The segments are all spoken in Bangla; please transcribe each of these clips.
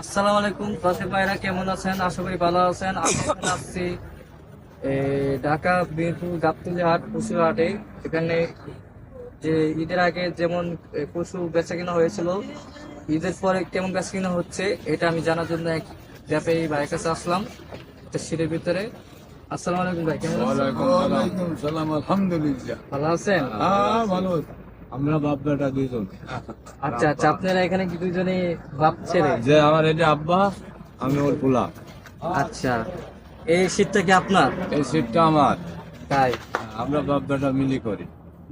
আসসালামু আলাইকুম দর্শক ভাইরা কেমন আছেন? আশা করি ভালো আছেন। আসছি ঢাকা মিরপুর গাবতলি হাট পশু হাটে এখানে যে ঈদের আগে যেমন পশু বেচা কেনা হয়েছিল ঈদের পরে কেমন বেচা কেনা হচ্ছে এটা আমি জানার জন্য এক ব্যাপারী ভাইয়ের কাছে আসলাম একটা সিটের ভিতরে। আসসালামু আলাইকুম ভাই কেমন আছেন? আলহামদুলিল্লাহ। ভালো আছেন? হ্যাঁ ভালো আমরা বাপ বেটা দুইজন। আচ্ছা আচ্ছা আপনারা এখানে কি দুজনে বাপ ছেলে? যে আমার এটা আব্বা আমি ওর পোলা। আচ্ছা এই শীতটা কি আপনার? এই সিটটা আমার। তাই? আমরা বাপ বেটা মিলি করি।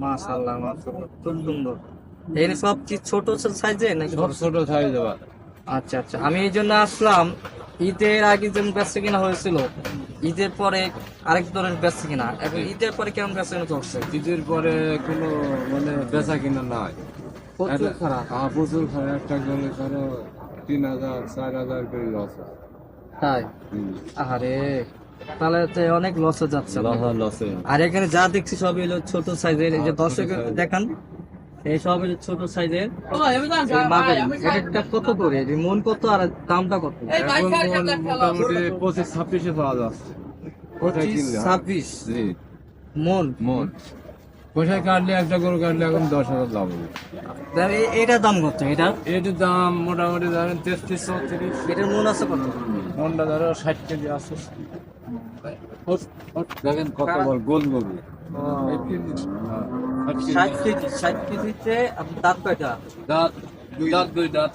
মাশাআল্লাহ মাশাআল্লাহ খুব সুন্দর। এর সব কি ছোট ছোট সাইজে নাকি ছোট ছোট সাইজ আচ্ছা আচ্ছা। আমি এই জন্য আসলাম ঈদের আগে যেমন ব্যস্ত কিনা হয়েছিল ঈদের পরে আরেক ধরনের ব্যস্ত কিনা। এখন ঈদের পরে কেমন ব্যস্ত কিনা চলছে? ঈদের পরে কোনো মানে বেচা কিনা নাই। প্রচুর খারাপ। হ্যাঁ প্রচুর খারাপ। একটা গেলে ধরো তিন হাজার চার হাজার করে লস তাই? আরে তাহলে তো অনেক লস যাচ্ছে। আর এখানে যা দেখছি সবই হলো ছোট সাইজের এই যে দর্শক দেখান। এই সব ছোট সাইজের। একটা কত করে? মন কত আর দামটা কত? এখন মোটামুটি পঁচিশ ছাব্বিশে পাওয়া যাচ্ছে। ছাব্বিশ? মন? মন। পয়সা কাটলে একটা গরু কাটলে এখন দশ হাজার লাভ হবে। এটার দাম কত? এটা এটির দাম মোটামুটি ধরেন তেত্রিশ চৌত্রিশ। এটার মন আছে কত মনটা ধরো ষাট কেজি আছে। দেখেন কত বড় গোল গরু। হ্যাঁ, ষাট কেজি। ষাট কেজিতে আপনার দাঁত কয়টা? দাঁত দুই দাঁত দুই দাঁত।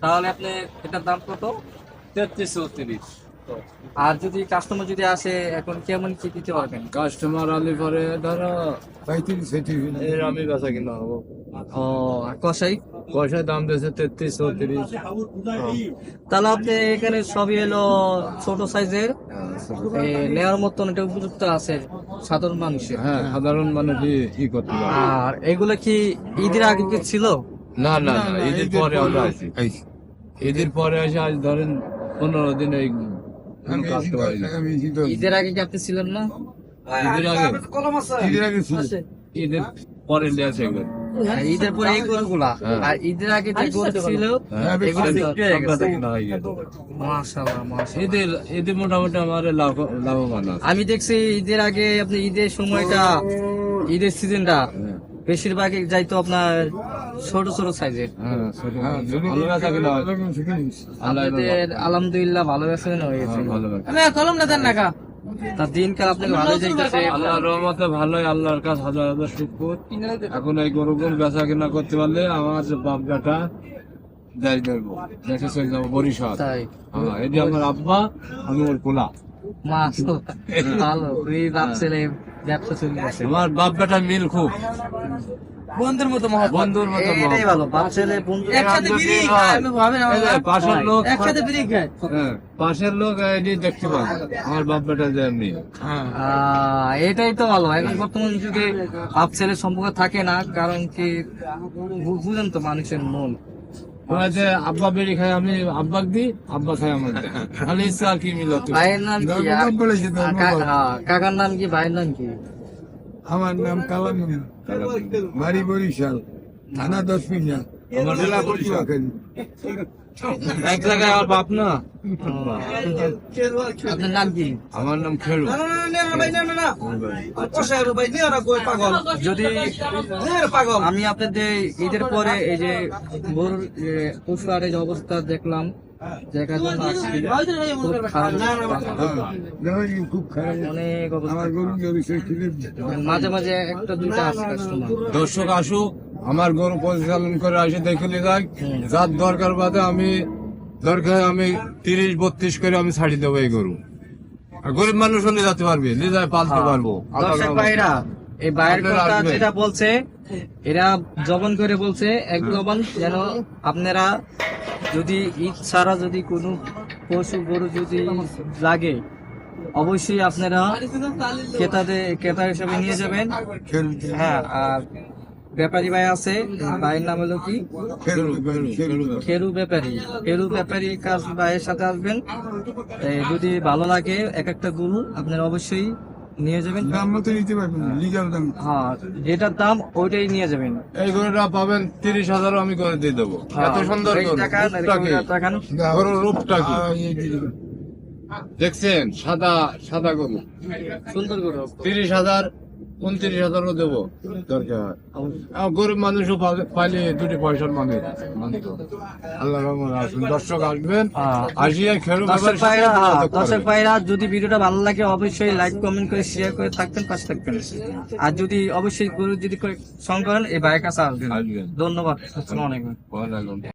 তাহলে আপনি এটার দাম কত? তেত্রিশ চৌত্রিশ। আর যদি কাস্টমার যদি আসে এখন কেমন কি দিতে পারবেন? কাস্টমার আলি পরে ধরো পঁয়ত্রিশ এর আমি বেচা কিনা হব। ও আর কষাই দাম দিয়েছে তেত্রিশ চৌত্রিশ। তাহলে আপনি এখানে সবই এলো ছোট সাইজের? নেওয়ার মতন এটা উপযুক্ত আছে সাধারণ মানুষের? হ্যাঁ সাধারণ মানুষ ই করতে পারে আর এগুলো কি ঈদের আগে কি ছিল? না না ঈদের পরে আমরা আছি ঈদের পরে এসে আজ ধরেন পনেরো দিন এই কাটতে পারি না ঈদের আগে কি আপনি ছিলেন না? ঈদের আগে। ঈদের পরে লিয়েছে এগুলো। ঈদের পরে এই গরুগুলা হ্যাঁ। আর ঈদের আগে যে গরু ছিল। হ্যাঁ, হয়ে হয়ে ঈদের ঈদে মোটামুটি আমার লাভ লাভবান আমি দেখছি ঈদের আগে আপনি ঈদের সময়টা ঈদের সিজনটা হ্যাঁ, বেশিরভাগই যাইতো আপনার ছোট ছোট সাইজের। হ্যাঁ, হয়। আপনাদের আলহামদুলিল্লাহ ভালো ব্যবসা হয়ে গেছে হ্যাঁ, ভালো বেচা। তা দিনকাল আপনাকে ভালো যাইতেছে। আল্লাহর রহমতে ভালোই আল্লাহর কাছে হাজার হাজার শুক্র। এখন এই গরু গরু বেচা কিনা করতে পারলে আমার যে বাপ বেটা যাই দেবো দেশে চলে যাব বরিশাল। তাই। হ্যাঁ এটি আমার আব্বা আমি ওর মাস ভালো। তুই ভাবছিলে ব্যবসা চলে গেছে। আমার বাপ বেটা মিল খুব। বন্ধুর মতো বন্ধুর মতো এটাই ভালো বাপ ছেলে বন্ধু একসাথে বিড়ি খায়, আমি এই যে পাশের লোক একসাথে বিড়ি খায়। হ্যাঁ, পাশের লোক এটি দেখতে পাবে আমার বাপ বেটা যে এমনি। আহ, এটাই তো ভালো। এখন বর্তমান যুগে বাপ ছেলে সম্পর্ক থাকে না কারণ কি বুঝেন তো মানুষের মন। আব্বা বেড়ি খায় আমি আব্বাক দিই আব্বা খাই আমার খালি ইচ্ছা কি মিল ভাইয়ের নাম কি? কাকার নাম কি ভাইয়ের নাম কি? আমার নাম কালাম বাড়ি বরিশাল থানা দশ পিঞ্জা আমার জেলা পটুয়াখালী এক জায়গায় আমার বাপ না? আপনার নাম কি? আমার নাম খেলু যদি আমি আপনাদের ঈদের পরে এই যে গরুর পশু যে অবস্থা দেখলাম দেখার জন্য আসছি। খুব খারাপ খুব খারাপ অনেক অবস্থা আমার গরু জড়িয়েছে খিদে মাঝে মাঝে একটা দুইটা আছে কাস্টমার দর্শক আসুক আমার গরু পরিচালন করে আসে দেখে নিয়ে যাক। যার দরকার বাদে আমি দরকার আমি তিরিশ বত্রিশ করে আমি ছাড়ি দেবো এই গরু। আর গরিব মানুষ হলে যেতে পারবে নিয়ে যায় পালতে পারব। দর্শক ভাইরা এই বাইরের কথা যেটা বলছে এরা জবন করে বলছে এক জবান যেন আপনারা যদি ঈদ ছাড়া যদি কোনো পশু গরু যদি লাগে অবশ্যই আপনারা ক্রেতাদের ক্রেতা হিসেবে নিয়ে যাবেন। হ্যাঁ আর ব্যাপারী ভাই আছে ভাইয়ের নাম হলো কি? খেরু ব্যাপারী। খেরু ব্যাপারী কাজ ভাইয়ের সাথে আসবেন। যদি ভালো লাগে এক একটা গরু আপনারা অবশ্যই নিয়ে যাবেন? দাম মতো নিতে পারবেন লিগাল দাম। হ্যাঁ যেটার দাম ওইটাই নিয়ে যাবেন। এই গরুটা পাবেন তিরিশ হাজারও আমি করে দিয়ে দেবো। এত সুন্দর গরু রূপটা কি? এরকম টাকান। গরুর রূপটা কি? আহ, এই যে দিলাম। দেখছেন সাদা সাদা গরু। সুন্দর গরু। তিরিশ হাজার উনত্রিশ হাজারও দেবো। দরকার। হয়। আর গরিব মানুষও পাইলে দুটি পয়সার মানুষ। আল্লাহ আসুন। দর্শক আসবেন হ্যাঁ। আসিয়া খেলো দর্শক ভাইরা হ্যাঁ, যদি ভিডিওটা ভালো লাগে অবশ্যই লাইক কমেন্ট করে শেয়ার করে থাকবেন পাশে থাকবেন। আর যদি অবশ্যই গরু যদি করেন এই বাইক কাছে আসবেন। আসবেন। ধন্যবাদ। ভালো